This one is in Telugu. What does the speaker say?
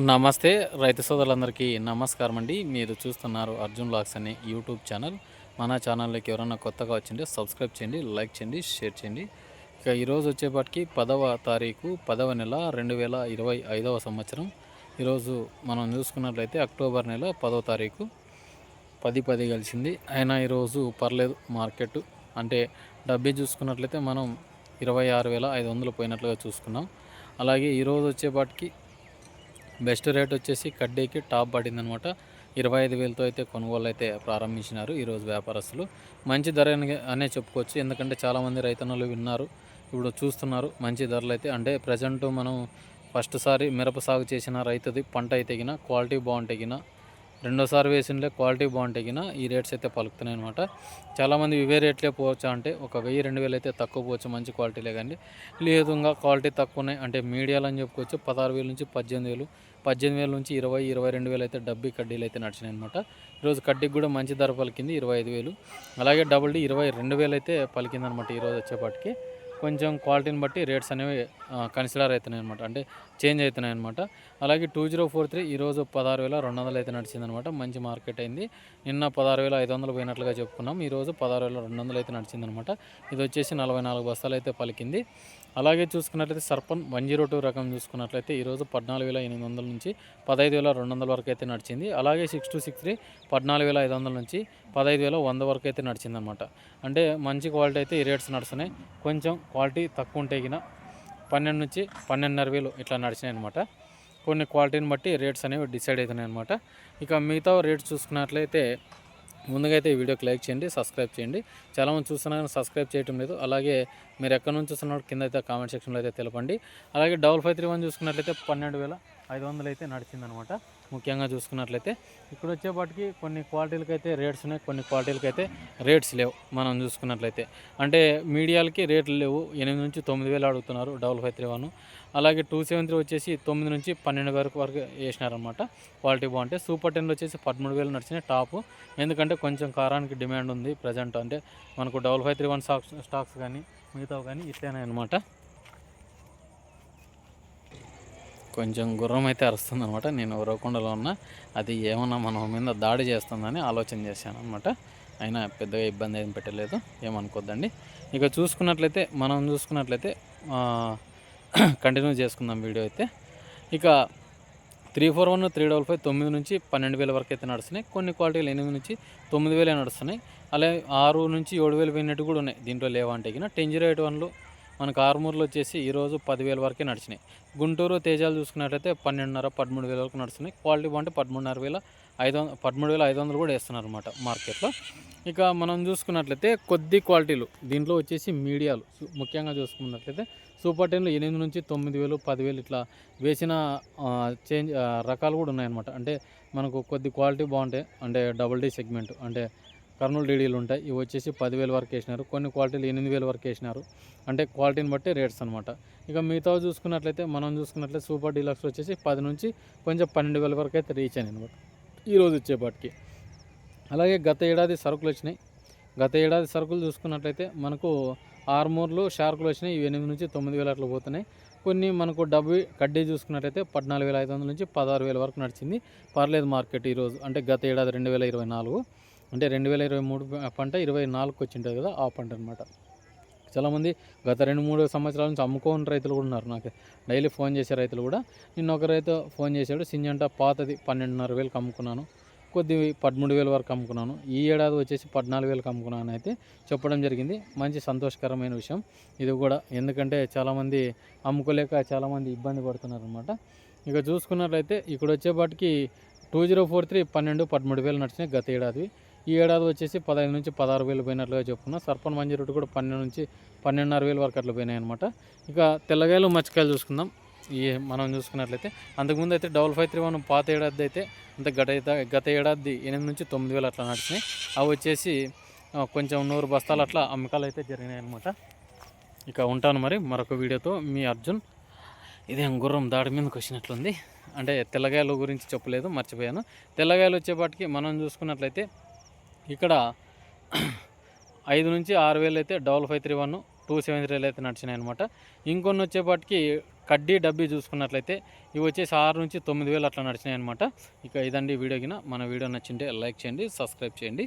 నమస్తే రైతు సోదరులందరికీ నమస్కారం అండి. మీరు చూస్తున్నారు అర్జున్ లాక్స్ అనే యూట్యూబ్ ఛానల్. మన ఛానల్లోకి ఎవరైనా కొత్తగా వచ్చింటే సబ్స్క్రైబ్ చేయండి లైక్ చేయండి షేర్ చేయండి. ఇక ఈరోజు వచ్చేపాటికి పదవ తారీఖు పదవ నెల రెండు వేల ఇరవై ఐదవ సంవత్సరం. ఈరోజు మనం చూసుకున్నట్లయితే అక్టోబర్ నెల పదవ తారీఖు పది పది కలిసింది. అయినా ఈరోజు పర్లేదు మార్కెట్ అంటే డబ్బీ చూసుకున్నట్లయితే మనం ఇరవై ఆరు వేల ఐదు వందలు పోయినట్లుగా చూసుకున్నాం. అలాగే ఈరోజు వచ్చేపాటికి బెస్ట్ రేట్ వచ్చేసి కడ్డీకి టాప్ పడింది అనమాట ఇరవై ఐదు వేలతో అయితే కొనుగోలు అయితే ప్రారంభించినారు ఈరోజు వ్యాపారస్తులు. మంచి ధర అని- అనే చెప్పుకోవచ్చు. ఎందుకంటే చాలామంది రైతన్నలు విన్నారు ఇప్పుడు చూస్తున్నారు మంచి ధరలు అయితే అంటే ప్రజెంట్ మనం ఫస్ట్ సారి మిరప సాగు చేసిన రైతుది పంట అయితే క్వాలిటీ బాగుంటే రెండోసారి వేసిండే క్వాలిటీ బాగుంటాయి గిన ఈ రేట్స్ అయితే పలుకుతున్నాయి అనమాట చాలామంది ఇవే రేట్లే పోవచ్చా అంటే ఒక వెయ్యి రెండు వేలు అయితే తక్కువ పోవచ్చు మంచి క్వాలిటీలే కానీ. లేదు ఇంకా క్వాలిటీ తక్కువనే అంటే మీడియాలు అని చెప్పుకోవచ్చు పదహారు వేల నుంచి పద్దెనిమిది వేలు పద్దెనిమిది వేల నుంచి ఇరవై ఇరవై రెండు వేలు అయితే డబ్బి కడ్డీలు అయితే నడిచినాయి అనమాట ఈరోజు కడ్డీకి కూడా మంచి ధర పలికింది ఇరవై ఐదు వేలు. అలాగే డబుల్ డి ఇరవై రెండు వేలు అయితే పలికిందనమాట ఈరోజు వచ్చేపాటికి. కొంచెం క్వాలిటీని బట్టి రేట్స్ అనేవి కన్సిడర్ అవుతున్నాయి అనమాట అంటే చేంజ్ అవుతున్నాయి అనమాట అలాగే టూ జీరో ఫోర్ త్రీ ఈరోజు పదహారు వేల రెండు వందలు అయితే నడిచింది అనమాట మంచి మార్కెట్ అయింది. నిన్న పదహారు వేల ఐదు వందలు పోయినట్లుగా చెప్పుకున్నాం. ఈరోజు పదహారు వేల రెండు వందలు అయితే నడిచింది అనమాట ఇది వచ్చేసి నలభై నాలుగు బస్తాలు అయితే పలికింది. అలాగే చూసుకున్నట్లయితే సర్పన్ వన్ జీరో టూ రకం చూసుకున్నట్లయితే ఈరోజు పద్నాలుగు వేల ఎనిమిది వందల నుంచి పదహైదు వేల రెండు వందల వరకు అయితే నడిచింది. అలాగే సిక్స్ టూ సిక్స్ త్రీ పద్నాలుగు వేల ఐదు వందల నుంచి పదహైదు వేల వంద వరకు అయితే నడిచింది అనమాట అంటే మంచి క్వాలిటీ అయితే ఈ రేట్స్ నడుస్తున్నాయి. కొంచెం క్వాలిటీ తక్కువ ఉంటే గిన పన్నెండు నుంచి పన్నెండున్నర వేలు ఇట్లా నడిచినాయి అనమాట కొన్ని క్వాలిటీని బట్టి రేట్స్ అనేవి డిసైడ్ అవుతున్నాయి అనమాట ఇక మిగతా రేట్స్ చూసుకున్నట్లయితే ముందుగా అయితే ఈ వీడియోకి లైక్ చేయండి సబ్స్క్రైబ్ చేయండి. చాలామంది చూస్తున్నా కానీ సబ్స్క్రైబ్ చేయటం లేదు. అలాగే మీరు ఎక్కడి నుంచి చూస్తున్నారు కింద అయితే కామెంట్ సెక్షన్లో అయితే తెలపండి. అలాగే డబల్ ఫైవ్ త్రీ వన్ చూసుకున్నట్లయితే పన్నెండు వేల ఐదు వందలు అయితే నడిచిందనమాట ముఖ్యంగా చూసుకున్నట్లయితే ఇక్కడ వచ్చేపాటికి కొన్ని క్వాలిటీలకి అయితే రేట్స్ ఉన్నాయి కొన్ని క్వాలిటీలకి అయితే రేట్స్ లేవు మనం చూసుకున్నట్లయితే. అంటే మీడియాలకి రేట్లు లేవు ఎనిమిది నుంచి తొమ్మిది వేలు అడుగుతున్నారు డబల్ ఫైవ్ త్రీ వన్. అలాగే టూ సెవెన్ త్రీ వచ్చేసి తొమ్మిది నుంచి పన్నెండు వరకు వరకు వేసినారనమాట క్వాలిటీ బాగుంటే. సూపర్ టెన్లో వచ్చేసి పదమూడు వేలు నడిచినాయి టాప్. ఎందుకంటే కొంచెం కారానికి డిమాండ్ ఉంది ప్రజెంట్. అంటే మనకు double five three one stocks stocks కానీ మిగతావి కానీ ఇట్లేనాయి అనమాట కొంచెం గుర్రం అయితే అరుస్తుంది అనమాట నేను ఉరవకొండలో ఉన్న. అది ఏమన్నా మన మీద దాడి చేస్తుందని ఆలోచన చేశాను అనమాట అయినా పెద్దగా ఇబ్బంది ఏం పెట్టలేదు. ఏమనుకోద్దండి. ఇక చూసుకున్నట్లయితే మనం చూసుకున్నట్లయితే కంటిన్యూ చేసుకుందాం వీడియో అయితే. ఇక three four one three double five తొమ్మిది నుంచి పన్నెండు వేల వరకు అయితే నడుస్తున్నాయి. కొన్ని క్వాలిటీలు ఎనిమిది నుంచి తొమ్మిది వేలే నడుస్తున్నాయి. అలాగే ఆరు నుంచి ఏడు వేలు పోయినట్టు కూడా ఉన్నాయి. దీంట్లో లేవంటే కింద టెన్ జీరో ఎయిట్ వన్లు మనకు ఆర్మూర్లో వచ్చేసి ఈరోజు పదివేల వరకే నడిచినాయి. గుంటూరు తేజాలు చూసుకున్నట్లయితే పన్నెండున్నర పదమూడు వేల వరకు నడుస్తున్నాయి. క్వాలిటీ బాగుంటే పదమూడున్నర వేల ఐదు వందల పదమూడు వేల ఐదు వందలు కూడా వేస్తున్నారు అనమాట మార్కెట్లో. ఇక మనం చూసుకున్నట్లయితే కొద్ది క్వాలిటీలు దీంట్లో వచ్చేసి మీడియాలు ముఖ్యంగా చూసుకున్నట్లయితే సూపర్ టెన్లు ఎనిమిది నుంచి తొమ్మిది వేలు పదివేలు ఇట్లా వేసిన చేంజ్ రకాలు కూడా ఉన్నాయన్నమాట. అంటే మనకు కొద్ది క్వాలిటీ బాగుంటాయి అంటే డబుల్ డీ సెగ్మెంట్ అంటే కర్నూలు డీడీలు ఉంటాయి. ఇవి వచ్చేసి పదివేల వరకు వేసినారు. కొన్ని క్వాలిటీలు ఎనిమిది వేల వరకు వేసినారు. అంటే క్వాలిటీని బట్టి రేట్స్ అనమాట ఇక మిగతా చూసుకున్నట్లయితే మనం చూసుకున్నట్లయితే సూపర్ డీలక్స్ వచ్చేసి పది నుంచి కొంచెం పన్నెండు వేల వరకు అయితే రీచ్ అయినాయి అనమాట ఈరోజు వచ్చేపాటికి. అలాగే గత ఏడాది సరుకులు వచ్చినాయి. గత ఏడాది సరుకులు చూసుకున్నట్లయితే మనకు ఆర్మూర్లు షార్కులు వచ్చినాయి. ఇవి ఎనిమిది నుంచి తొమ్మిది వేలు అట్లా పోతున్నాయి. కొన్ని మనకు డబ్బు కడ్డీ చూసుకున్నట్లయితే పద్నాలుగు వేల ఐదు వందల నుంచి పదహారు వేల వరకు నడిచింది. పర్లేదు మార్కెట్ ఈరోజు అంటే గత ఏడాది రెండు వేల ఇరవై నాలుగు. అంటే రెండు వేల ఇరవై మూడు పంట ఇరవై నాలుగుకి వచ్చింటుంది కదా ఆ పంట అనమాట చాలామంది గత రెండు మూడు సంవత్సరాల నుంచి అమ్ముకోని రైతులు కూడా ఉన్నారు. నాకు డైలీ ఫోన్ చేసే రైతులు కూడా నిన్న ఒక రైతు ఫోన్ చేశాడు సింజంట పాతది పన్నెండున్నర వేలకు అమ్ముకున్నాను కొద్ది పదమూడు వేల వరకు అమ్ముకున్నాను ఈ ఏడాది వచ్చేసి పద్నాలుగు వేలకు అమ్ముకున్నాను అయితే చెప్పడం జరిగింది. మంచి సంతోషకరమైన విషయం ఇది కూడా. ఎందుకంటే చాలామంది అమ్ముకోలేక చాలామంది ఇబ్బంది పడుతున్నారు అనమాట ఇక చూసుకున్నట్లయితే ఇక్కడ వచ్చేపాటికి టూ జీరో ఫోర్ త్రీ పన్నెండు పదమూడు వేలు నడిచినాయి గత ఏడాది. ఈ ఏడాది వచ్చేసి పదహైదు నుంచి పదహారు వేలు పోయినట్లుగా చెప్పుకున్నాం. సర్పన్ మంజీ రేటు కూడా పన్నెండు నుంచి పన్నెండున్నర వేలు వరకు అట్లా పోయినాయి అనమాట ఇక తెల్లగాయలు మచ్చకాయలు చూసుకుందాం. ఈ మనం చూసుకున్నట్లయితే అంతకుముందు అయితే డబల్ ఫైవ్ త్రీ వన్ పాత ఏడాది అయితే అంత గత గత ఏడాది ఎనిమిది నుంచి తొమ్మిది వేలు అట్లా నడిచినాయి. అవి వచ్చేసి కొంచెం నూరు బస్తాలు అట్లా అమ్మకాలు అయితే జరిగినాయి అనమాట ఇక ఉంటాను మరి మరొక వీడియోతో. మీ అర్జున్ ఇదే గుర్రం దాడి మీదకి వచ్చినట్లుంది. అంటే తెల్లగాయల గురించి చెప్పలేదు మర్చిపోయాను. తెల్లగాయలు వచ్చేపాటికి మనం చూసుకున్నట్లయితే ఇక్కడ ఐదు నుంచి ఆరు వేలు అయితే double five three one two seven త్రీలు అయితే నడిచినాయి అనమాట ఇంకొన్ని వచ్చేపాటికి కడ్డీ డబ్బీ చూసుకున్నట్లయితే ఇవి వచ్చేసి ఆరు నుంచి తొమ్మిది వేలు అట్లా నడిచినాయి అనమాట ఇక ఇదండి వీడియోకిన మన వీడియో నచ్చింటే లైక్ చేయండి సబ్స్క్రైబ్ చేయండి.